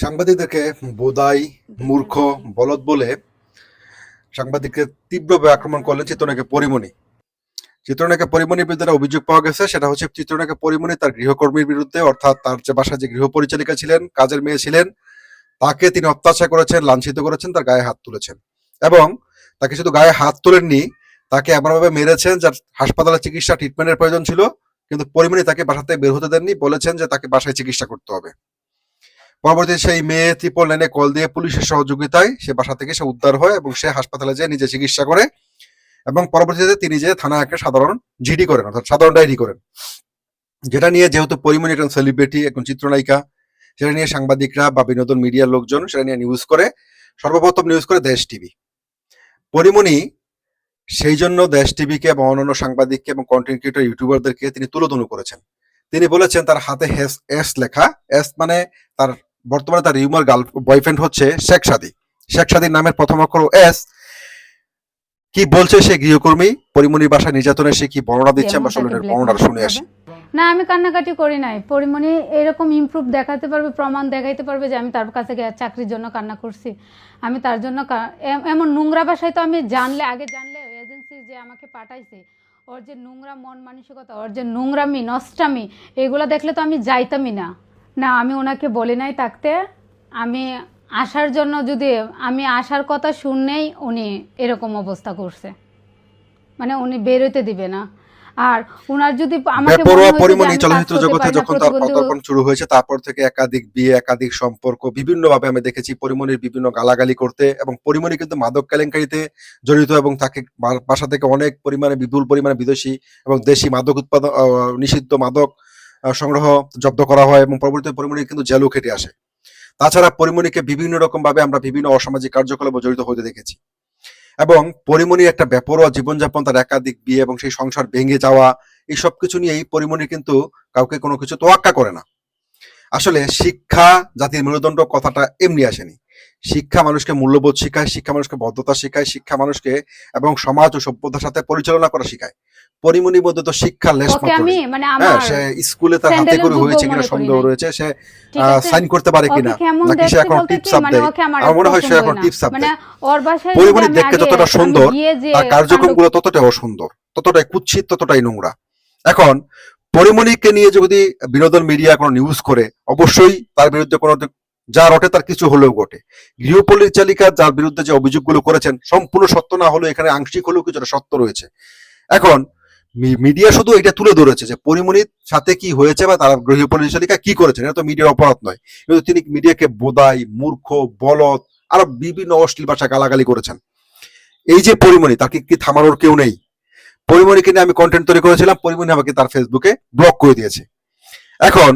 সাংবাদিকদেরকে বোদাই, মূর্খ, বলদ বলে সাংবাদিককে তীব্রভাবে আক্রমণ করলেন চিত্রনায়কে পরিমণি। চিত্রনায়কে পরিমণির বিরুদ্ধে অভিযোগ পাওয়া গেছে, সেটা হচ্ছে চিত্রনায়কে পরিমণি তার গৃহকর্মীর বিরুদ্ধে, অর্থাৎ তার যে বাসায় যে গৃহ পরিচালিকা ছিলেন, কাজের মেয়ে ছিলেন, তাকে তিনি অত্যাচার করেছেন, লাঞ্ছিত করেছেন, তার গায়ে হাত তুলেছেন। এবং তাকে শুধু গায়ে হাত তোলেননি, তাকে এমনভাবে মেরেছেন যার হাসপাতালে চিকিৎসা ট্রিটমেন্টের প্রয়োজন ছিল, কিন্তু পরিমণি তাকে বাসাতে বের হতে দেননি, বলেছেন যে তাকে বাসায় চিকিৎসা করতে হবে। পরবর্তীতে সেই মেয়ে ত্রিপল লাইনে কল দিয়ে পুলিশের সহযোগিতায় সে বাসা থেকে সে উদ্ধার হয় এবং সে হাসপাতালে যেয়ে নিজে চিকিৎসা করে এবং পরবর্তীতে তিনি যে থানায় একটা সাধারণ জিডি করেন, অর্থাৎ সাধারণ ডায়েরি করেন, যেটা নিয়ে যেহেতু পরিমণি একজন সেলিব্রিটি একজন চিত্রনায়িকা, সেটা নিয়ে সাংবাদিকরা বা বিনোদন মিডিয়ার লোকজন সেটা নিয়ে নিউজ করে, সর্বপ্রথম নিউজ করে দেশ টিভি। পরিমণি সেই জন্য দেশ টিভিকে এবং অন্যান্য সাংবাদিককে এবং কন্টেন্ট ক্রিয়েটর ইউটিউবারদেরকে তিনি তুলোধনু করেছেন। তিনি বলেছেন, তার হাতে এস লেখা এস মানে তার বর্তমানে তার রিউমার গার্ল বয়ফ্রেন্ড হচ্ছে শেখ সাদি। শেখ সাদির নামের প্রথম অক্ষর এস। কি বলছে সে গৃহকর্মী? পরিমণির বাসায় নির্যাতনের সে কি বর্ণনা দিচ্ছে? আমরা চলুন এর বর্ণনাটা শুনে আসি। না আমি কান্নাকাটি করি নাই। পরিমণি এরকম ইমপ্রুভ দেখাতে পারবে প্রমাণ দেখাইতে পারবে যে আমি তার কাছে গিয়ে চাকরির জন্য কান্না করছি। আমি তার জন্য এমন নোংরা ভাষায় তো আমি জানলে আগে জানলে এজেন্সি যে আমাকে পাঠাইছে ওর যে নোংরা মন মানসিকতা ওর যে নোংরামি নষ্টামি এগুলো দেখলে তো আমি যাইতামই না। না আমি ওনাকে বলি নাই থাকতে আমি আসার জন্য যদি আমি আসার কথা শুননেই উনি এরকম অবস্থা করছে। মানে উনি বেরোতে দিবে না। আর উনার যদি আমাকে মনে পরিমণি চলচ্চিত্র জগতে যখন তার পদার্পণ শুরু হয়েছে তারপর থেকে একাধিক বিয়ে একাধিক সম্পর্ক বিভিন্ন ভাবে আমি দেখেছি পরিমণির বিভিন্ন গালাগালি করতে এবং পরিমণি কিন্তু মাদক কেলেঙ্কারিতে জড়িত এবং তাকে বাসা থেকে অনেক পরিমাণে বিপুল পরিমাণে বিদেশি এবং দেশি মাদক উৎপাদন নিষিদ্ধ মাদক সংগ্রহ জব্দ করা হয় এবং পরবর্তীতে পরিমণি কিন্তু জেলও খেটে আসে। তাছাড়া পরিমণিকে বিভিন্ন রকম ভাবে আমরা বিভিন্ন অসামাজিক কার্যকলাপে জড়িত হতে দেখেছি। এবং পরিমণির একটা বেপরোয়া জীবনযাপন, তার একাধিক বিয়ে এবং সেই সংসার ভেঙে যাওয়া, এই সব কিছু নিয়েই পরিমণি কিন্তু কাউকে কোনো কিছু তোয়াক্কা করে না। আসলে শিক্ষা, জাতির মেরুদণ্ড কথাটা এমনি আসেনি। শিক্ষা মানুষকে মূল্যবোধ শেখায়, শিক্ষা মানুষকে বদ্ধতা শিখায়, শিক্ষা মানুষকে এবং সমাজ ও সভ্যতার সাথে পরিচালনা করা শেখায়। পরিমণির তো শিক্ষা মানে হ্যাঁ আমার সে স্কুলে তার হাতে করে হয়েছে কিনা সন্দেহ রয়েছে সে সাইন করতে পারে কিনা নাকি সে এখন টিপস আপ মানে দেয়? আমার মনে হয় সে এখন টিপস আপ মানে দেয়। পরিমণি দেখতে যতটা সুন্দর, তার কার্যক্রমগুলো ততটাই অসুন্দর ততটাই কুৎসিত ততটাই নোংরা। এখন পরিমণিকে নিয়ে যদি বিনোদন মিডিয়া কোনো নিউজ করে অবশ্যই তার বিরুদ্ধে কোনো যা রটে তার কিছু হলেও ঘটে। গৃহ পরিচালিকা যার বিরুদ্ধে যে অভিযোগগুলো করেছেন সম্পূর্ণ সত্য না হলেও এখানে আংশিক হলেও কিছুটা সত্য রয়েছে। এখন মিডিয়া শুধু এটা তুলে ধরেছে যে পরিমণির সাথে কি হয়েছে বা তার গৃহ পরিচালিকা কি করেছেন এটা তো মিডিয়ার অপরাধ নয়। কিন্তু তিনি মিডিয়াকে বোদাই, মূর্খ, বলদ, আরও বিভিন্ন অশ্লীল ভাষা গালাগালি করেছেন। এই যে পরিমণি তাকে কি থামানোর কেউ নেই? পরিমণিকে নিয়ে আমি কন্টেন্ট তৈরি করেছিলাম পরিমণি আমাকে তার ফেসবুকে ব্লক করে দিয়েছে। এখন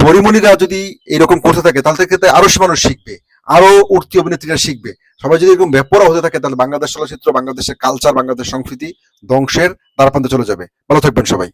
পরিমণিরা যদি এরকম করতে থাকে, তাহলে থেকে আরও সে মানুষ শিখবে। আরও উঠতি অভিনেত্রীরা শিখবে। সবাই যদি এরকম বেপরা হতে থাকে, তাহলে বাংলাদেশ চলচ্চিত্র, বাংলাদেশের কালচার বাংলাদেশ সংস্কৃতি ধ্বংসের দ্বারপ্রান্তে চলে যাবে। ভালো থাকবেন সবাই।